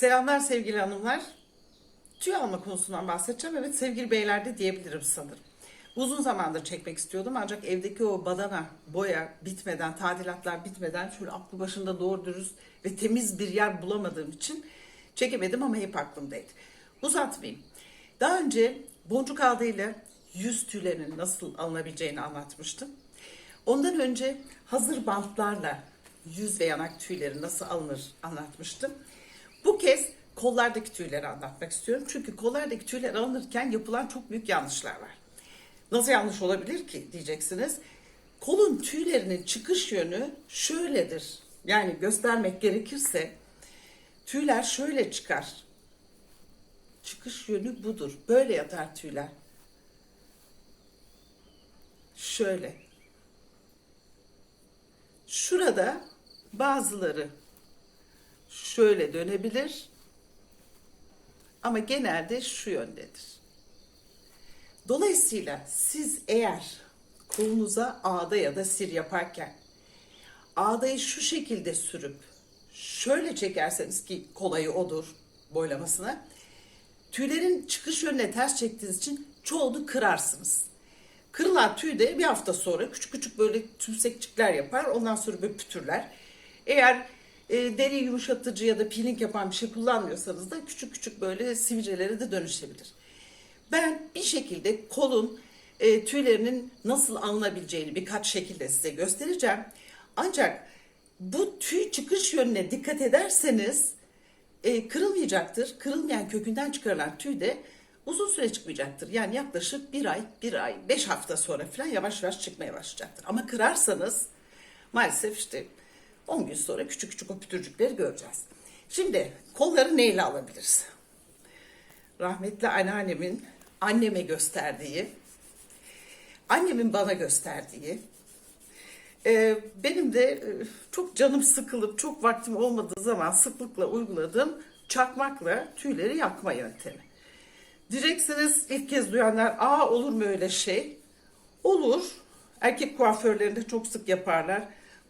Selamlar sevgili hanımlar. Tüy alma konusundan bahsedeceğim. Evet sevgili beyler de diyebilirim sanırım. Uzun zamandır çekmek istiyordum ancak evdeki o badana, boya bitmeden, tadilatlar bitmeden şöyle aklı başında doğru dürüst ve temiz bir yer bulamadığım için çekemedim ama hep aklımdaydı. Uzatmayayım. Daha önce boncuk ağdayla yüz tüylerinin nasıl alınabileceğini anlatmıştım. Ondan önce hazır bantlarla yüz ve yanak tüyleri nasıl alınır anlatmıştım. Bu kez kollardaki tüyleri anlatmak istiyorum. Çünkü kollardaki tüyler alınırken yapılan çok büyük yanlışlar var. Nasıl yanlış olabilir ki diyeceksiniz. Kolun tüylerinin çıkış yönü şöyledir. Yani göstermek gerekirse tüyler şöyle çıkar. Çıkış yönü budur. Böyle yatar tüyler. Şöyle. Şurada bazıları şöyle dönebilir ama genelde şu yöndedir. Dolayısıyla siz eğer kolunuza ağda ya da sir yaparken ağdayı şu şekilde sürüp şöyle çekerseniz ki kolayı odur boylamasına tüylerin çıkış yönüne ters çektiğiniz için çoğunu kırarsınız. Kırılan tüy de bir hafta sonra küçük küçük böyle tümsekçikler yapar. Ondan sonra böyle pütürler. Eğer e, deri yumuşatıcı ya da peeling yapan bir şey kullanmıyorsanız da küçük küçük böyle sivilcelere de dönüşebilir. Ben bir şekilde kolun e, tüylerinin nasıl alınabileceğini birkaç şekilde size göstereceğim. Ancak bu tüy çıkış yönüne dikkat ederseniz e, kırılmayacaktır. Kırılmayan kökünden çıkarılan tüy de uzun süre çıkmayacaktır. Yani yaklaşık bir ay, bir ay, beş hafta sonra falan yavaş yavaş çıkmaya başlayacaktır. Ama kırarsanız maalesef işte 10 gün sonra küçük küçük o pütürcükleri göreceğiz. Şimdi kolları neyle alabiliriz? Rahmetli anneannemin anneme gösterdiği, annemin bana gösterdiği, e, benim de e, çok canım sıkılıp çok vaktim olmadığı zaman sıklıkla uyguladığım çakmakla tüyleri yakma yöntemi. Diyeceksiniz ilk kez duyanlar, aa olur mu öyle şey? Olur. Erkek kuaförlerinde çok sık yaparlar.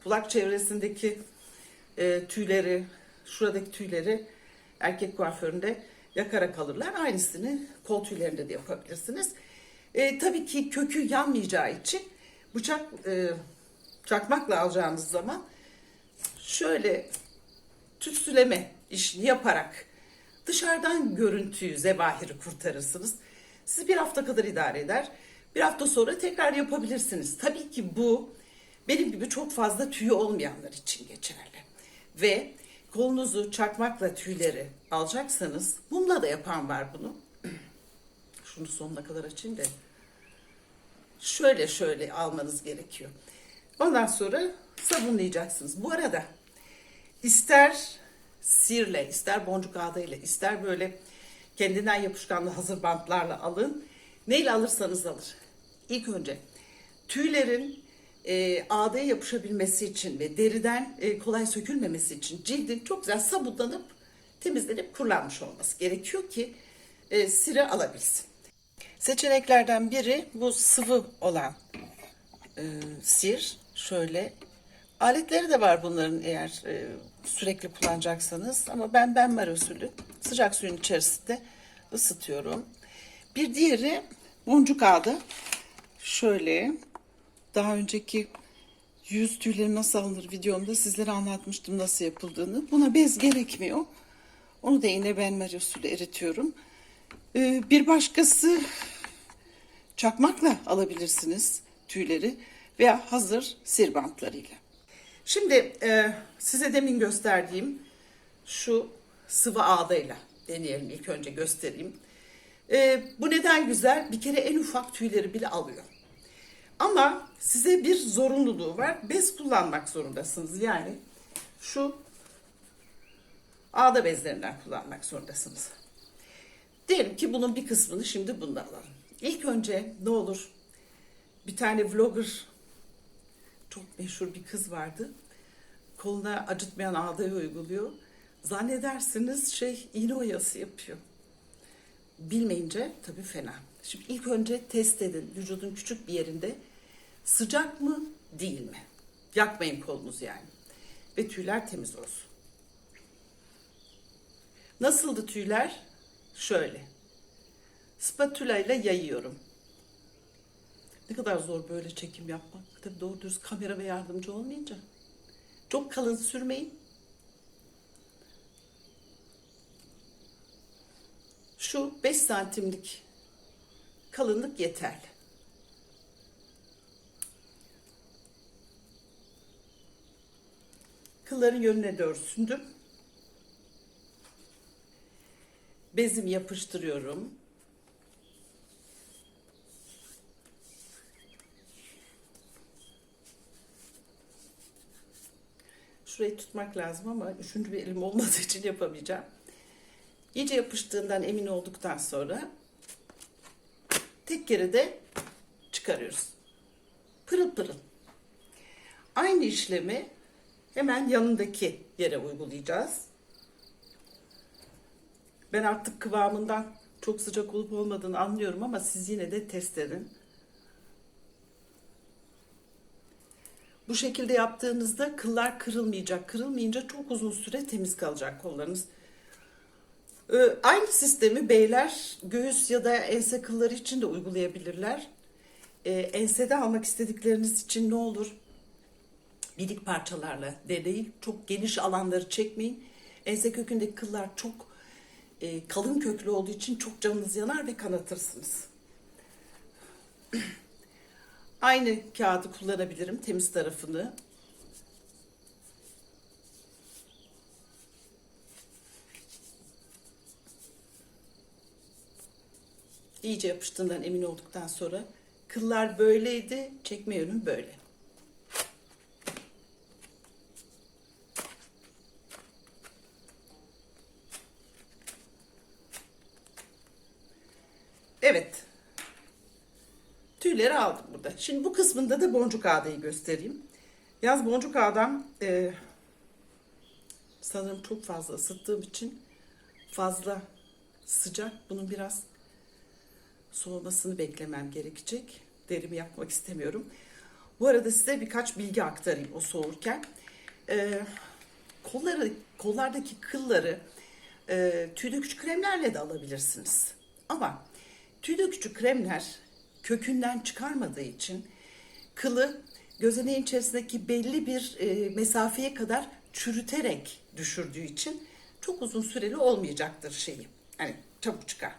Kulak çevresindeki e, tüyleri, şuradaki tüyleri erkek kuaföründe yakarak alırlar. Aynısını kol tüylerinde de yapabilirsiniz. E, tabii ki kökü yanmayacağı için bıçak e, çakmakla alacağınız zaman şöyle tütsüleme işini yaparak dışarıdan görüntüyü, zevahiri kurtarırsınız. Sizi bir hafta kadar idare eder. Bir hafta sonra tekrar yapabilirsiniz. Tabii ki bu benim gibi çok fazla tüyü olmayanlar için geçerli. Ve kolunuzu çakmakla tüyleri alacaksanız, mumla da yapan var bunu. Şunu sonuna kadar açayım da. Şöyle şöyle almanız gerekiyor. Ondan sonra sabunlayacaksınız. Bu arada ister sirle, ister boncuk ağdayla, ister böyle kendinden yapışkanlı hazır bantlarla alın. Neyle alırsanız alır. İlk önce tüylerin e, ağdaya yapışabilmesi için ve deriden e, kolay sökülmemesi için cildin çok güzel sabunlanıp temizlenip kurulanmış olması gerekiyor ki e, sire alabilsin. Seçeneklerden biri bu sıvı olan e, sir. Şöyle aletleri de var bunların eğer e, sürekli kullanacaksanız ama ben benmar usulü sıcak suyun içerisinde ısıtıyorum. Bir diğeri boncuk ağdı. Şöyle daha önceki yüz tüyleri nasıl alınır videomda sizlere anlatmıştım nasıl yapıldığını. Buna bez gerekmiyor. Onu da yine benmar usulü eritiyorum. Ee, bir başkası çakmakla alabilirsiniz tüyleri veya hazır sirbantlarıyla. Şimdi e, size demin gösterdiğim şu sıvı ağdayla deneyelim ilk önce göstereyim. E, bu neden güzel? Bir kere en ufak tüyleri bile alıyor. Ama size bir zorunluluğu var. Bez kullanmak zorundasınız. Yani şu ağda bezlerinden kullanmak zorundasınız. Diyelim ki bunun bir kısmını şimdi bundan alalım. İlk önce ne olur bir tane vlogger çok meşhur bir kız vardı. Koluna acıtmayan ağdayı uyguluyor. Zannedersiniz şey iğne oyası yapıyor. Bilmeyince tabii fena. Şimdi ilk önce test edin vücudun küçük bir yerinde sıcak mı değil mi? Yakmayın kolunuz yani. Ve tüyler temiz olsun. Nasıldı tüyler? Şöyle. Spatula ile yayıyorum. Ne kadar zor böyle çekim yapmak. Tabii doğru dürüst kamera ve yardımcı olmayınca. Çok kalın sürmeyin. Şu 5 santimlik kalınlık yeterli. Kılların yönüne doğru sündüm. Bezimi yapıştırıyorum. Şurayı tutmak lazım ama üçüncü bir elim olmadığı için yapamayacağım. İyice yapıştığından emin olduktan sonra tek kere de çıkarıyoruz. Pırıl pırıl. Aynı işlemi hemen yanındaki yere uygulayacağız. Ben artık kıvamından çok sıcak olup olmadığını anlıyorum ama siz yine de test edin. Bu şekilde yaptığınızda kıllar kırılmayacak. Kırılmayınca çok uzun süre temiz kalacak kollarınız. Ee, Aynı sistemi beyler göğüs ya da ense kılları için de uygulayabilirler. Ee, ensede almak istedikleriniz için ne olur? Birik parçalarla deneyin. Çok geniş alanları çekmeyin. Ense kökündeki kıllar çok e, kalın köklü olduğu için çok canınız yanar ve kanatırsınız. Aynı kağıdı kullanabilirim temiz tarafını. İyice yapıştığından emin olduktan sonra kıllar böyleydi, çekme yönüm böyle. Evet. Tüyleri aldım burada. Şimdi bu kısmında da boncuk ağdayı göstereyim. Yaz boncuk ağdam e, sanırım çok fazla ısıttığım için fazla sıcak. Bunun biraz soğumasını beklemem gerekecek. Derimi yapmak istemiyorum. Bu arada size birkaç bilgi aktarayım o soğurken. E, kolları, kollardaki kılları e, tüy dökücü kremlerle de alabilirsiniz. Ama tüy dökücü kremler kökünden çıkarmadığı için kılı gözeneğin içerisindeki belli bir e, mesafeye kadar çürüterek düşürdüğü için çok uzun süreli olmayacaktır şeyi. Hani çabuk çıkar.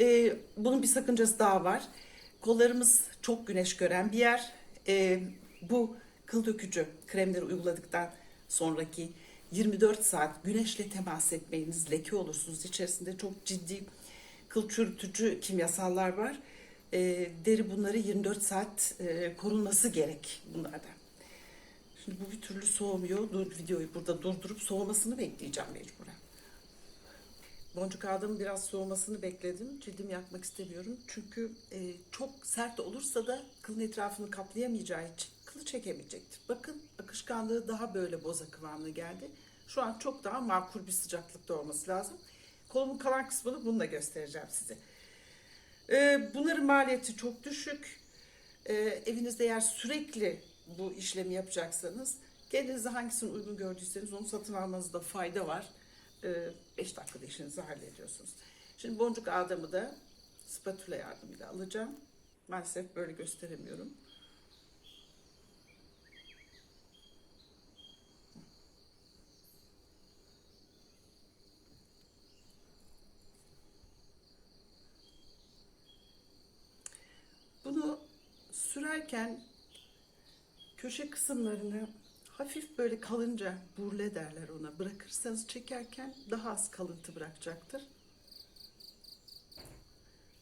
E, bunun bir sakıncası daha var. Kollarımız çok güneş gören bir yer. E, bu kıl dökücü kremleri uyguladıktan sonraki 24 saat güneşle temas etmeyiniz leke olursunuz. İçerisinde çok ciddi kıl çürütücü kimyasallar var. E, deri bunları 24 saat e, korunması gerek bunlardan. Şimdi bu bir türlü soğumuyor. Dur, videoyu burada durdurup soğumasını bekleyeceğim mecburen. Boncuk ağdamın biraz soğumasını bekledim. Cildimi yakmak istemiyorum. Çünkü e, çok sert olursa da kılın etrafını kaplayamayacağı için kılı çekemeyecektir. Bakın akışkanlığı daha böyle boza kıvamına geldi. Şu an çok daha makul bir sıcaklıkta olması lazım. Kolumun kalan kısmını bununla göstereceğim size. Ee, bunların maliyeti çok düşük. Ee, evinizde eğer sürekli bu işlemi yapacaksanız kendinize hangisini uygun gördüyseniz onu satın almanızda fayda var. 5 dakikada işinizi hallediyorsunuz. Şimdi boncuk ağdamı da spatula yardımıyla alacağım. Maalesef böyle gösteremiyorum. Bunu sürerken köşe kısımlarını hafif böyle kalınca burle derler ona. Bırakırsanız çekerken daha az kalıntı bırakacaktır.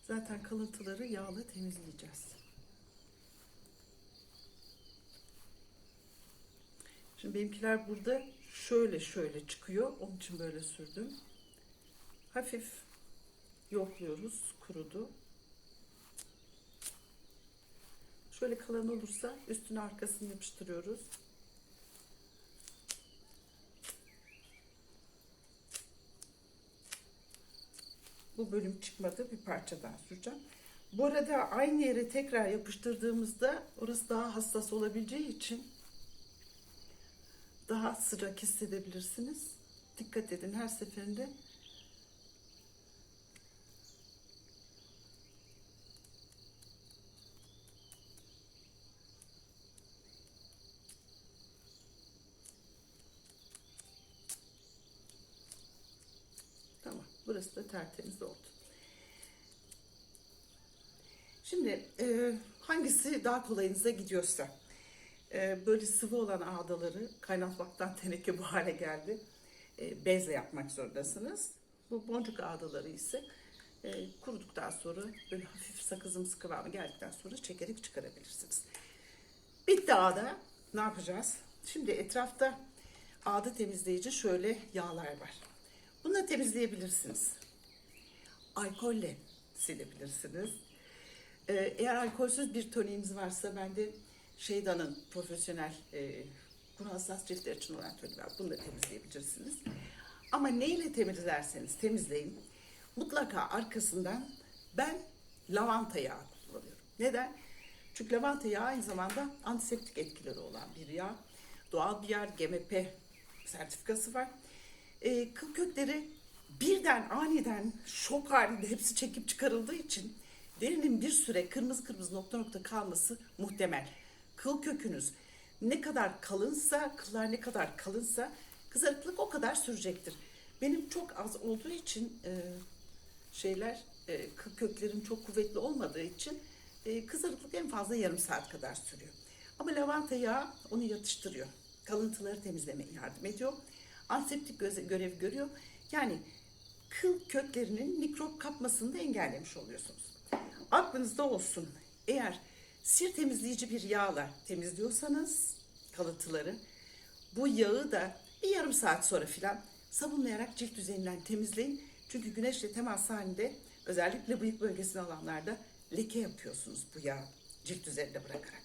Zaten kalıntıları yağla temizleyeceğiz. Şimdi benimkiler burada şöyle şöyle çıkıyor. Onun için böyle sürdüm. Hafif yokluyoruz. Kurudu. Şöyle kalan olursa üstüne arkasını yapıştırıyoruz. Bu bölüm çıkmadı. Bir parça daha süreceğim. Bu arada aynı yere tekrar yapıştırdığımızda orası daha hassas olabileceği için daha sıcak hissedebilirsiniz. Dikkat edin her seferinde Burası da tertemiz oldu. Şimdi e, hangisi daha kolayınıza gidiyorsa e, böyle sıvı olan ağdaları kaynatmaktan teneke bu hale geldi. E, bezle yapmak zorundasınız. Bu boncuk ağdaları ise e, kuruduktan sonra böyle hafif sakızımsı kıvamı geldikten sonra çekerek çıkarabilirsiniz. Bitti ağda. Ne yapacağız? Şimdi etrafta ağda temizleyici şöyle yağlar var. Bunları temizleyebilirsiniz. Alkolle silebilirsiniz. Ee, eğer alkolsüz bir toniğiniz varsa ben de Şeydan'ın profesyonel e, kuru hassas ciltler için olan toniği var. Bunu da temizleyebilirsiniz. Ama neyle temizlerseniz temizleyin. Mutlaka arkasından ben lavanta yağı kullanıyorum. Neden? Çünkü lavanta yağı aynı zamanda antiseptik etkileri olan bir yağ. Doğal bir yağ, GMP sertifikası var. Ee, kıl kökleri birden aniden şok halinde hepsi çekip çıkarıldığı için derinin bir süre kırmızı kırmızı nokta nokta kalması muhtemel. Kıl kökünüz ne kadar kalınsa, kıllar ne kadar kalınsa kızarıklık o kadar sürecektir. Benim çok az olduğu için e, şeyler e, kıl köklerim çok kuvvetli olmadığı için e, kızarıklık en fazla yarım saat kadar sürüyor. Ama lavanta yağı onu yatıştırıyor. Kalıntıları temizlemeye yardım ediyor. Antiseptik görev görüyor. Yani kıl köklerinin mikrop kapmasını da engellemiş oluyorsunuz. Aklınızda olsun. Eğer sir temizleyici bir yağla temizliyorsanız kalıntıları bu yağı da bir yarım saat sonra filan sabunlayarak cilt yüzeyinden temizleyin. Çünkü güneşle temas halinde özellikle bıyık bölgesine alanlarda leke yapıyorsunuz bu yağı cilt üzerinde bırakarak.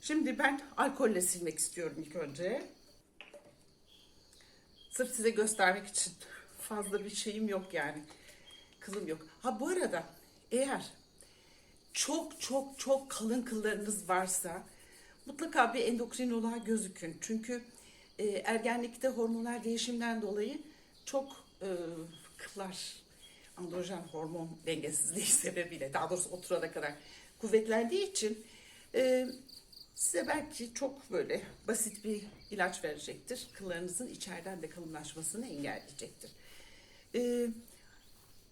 Şimdi ben alkolle silmek istiyorum ilk önce. Sırf size göstermek için fazla bir şeyim yok yani. Kılım yok. Ha bu arada eğer çok çok çok kalın kıllarınız varsa mutlaka bir endokrinoloğa gözükün. Çünkü e, ergenlikte hormonal değişimden dolayı çok e, kıllar androjen hormon dengesizliği sebebiyle daha doğrusu oturana kadar kuvvetlendiği için e, size belki çok böyle basit bir ilaç verecektir. Kıllarınızın içeriden de kalınlaşmasını engelleyecektir. E,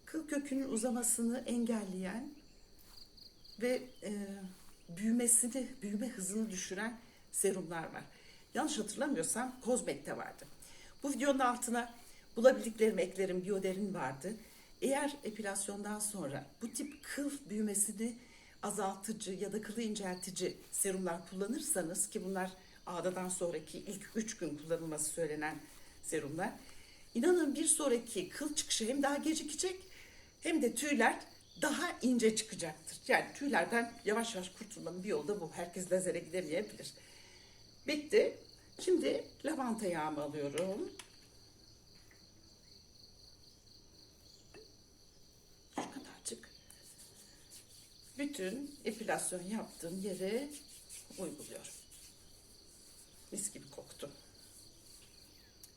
kıl kökünün uzamasını engelleyen ve e, büyümesini, büyüme hızını düşüren serumlar var. Yanlış hatırlamıyorsam Kozmet'te vardı. Bu videonun altına bulabildiklerim eklerim biyoderin vardı. Eğer epilasyondan sonra bu tip kıl büyümesini azaltıcı ya da kılı inceltici serumlar kullanırsanız ki bunlar ağdadan sonraki ilk 3 gün kullanılması söylenen serumlar. İnanın bir sonraki kıl çıkışı hem daha gecikecek hem de tüyler daha ince çıkacaktır. Yani tüylerden yavaş yavaş kurtulmanın bir yolu da bu. Herkes lazere gidemeyebilir. Bitti. Şimdi lavanta yağımı alıyorum. Şu kadarcık. Bütün epilasyon yaptığım yere uyguluyorum. Mis gibi koktu.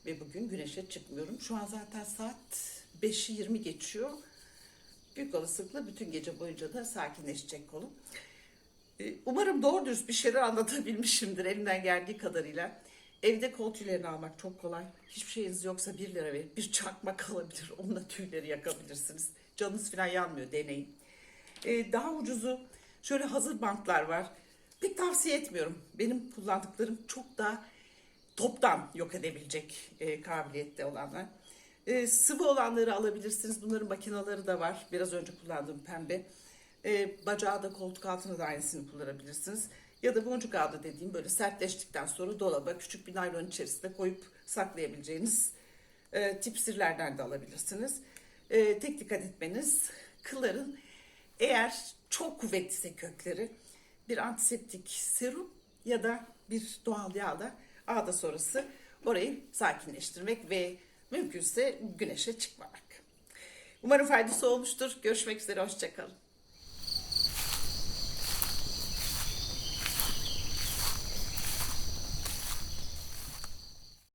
Ve bugün güneşe çıkmıyorum. Şu an zaten saat 5'i 20 geçiyor. Büyük olasılıkla bütün gece boyunca da sakinleşecek kolum. Ee, Umarım doğru dürüst bir şeyler anlatabilmişimdir elimden geldiği kadarıyla. Evde kol tüylerini almak çok kolay. Hiçbir şeyiniz yoksa 1 lira verip bir çakmak alabilir. Onunla tüyleri yakabilirsiniz. Canınız falan yanmıyor deneyin. Ee, daha ucuzu şöyle hazır bantlar var. Pek tavsiye etmiyorum. Benim kullandıklarım çok daha toptan yok edebilecek e, kabiliyette olanlar. E, sıvı olanları alabilirsiniz. Bunların makinaları da var. Biraz önce kullandığım pembe. E, bacağı da koltuk altına da aynısını kullanabilirsiniz. Ya da boncuk ağda dediğim böyle sertleştikten sonra dolaba küçük bir naylon içerisinde koyup saklayabileceğiniz e, tip sirlerden de alabilirsiniz. E, tek dikkat etmeniz kılların eğer çok kuvvetliyse kökleri bir antiseptik serum ya da bir doğal yağla ağda sonrası orayı sakinleştirmek ve mümkünse güneşe çıkmamak. Umarım faydası olmuştur. Görüşmek üzere, hoşçakalın.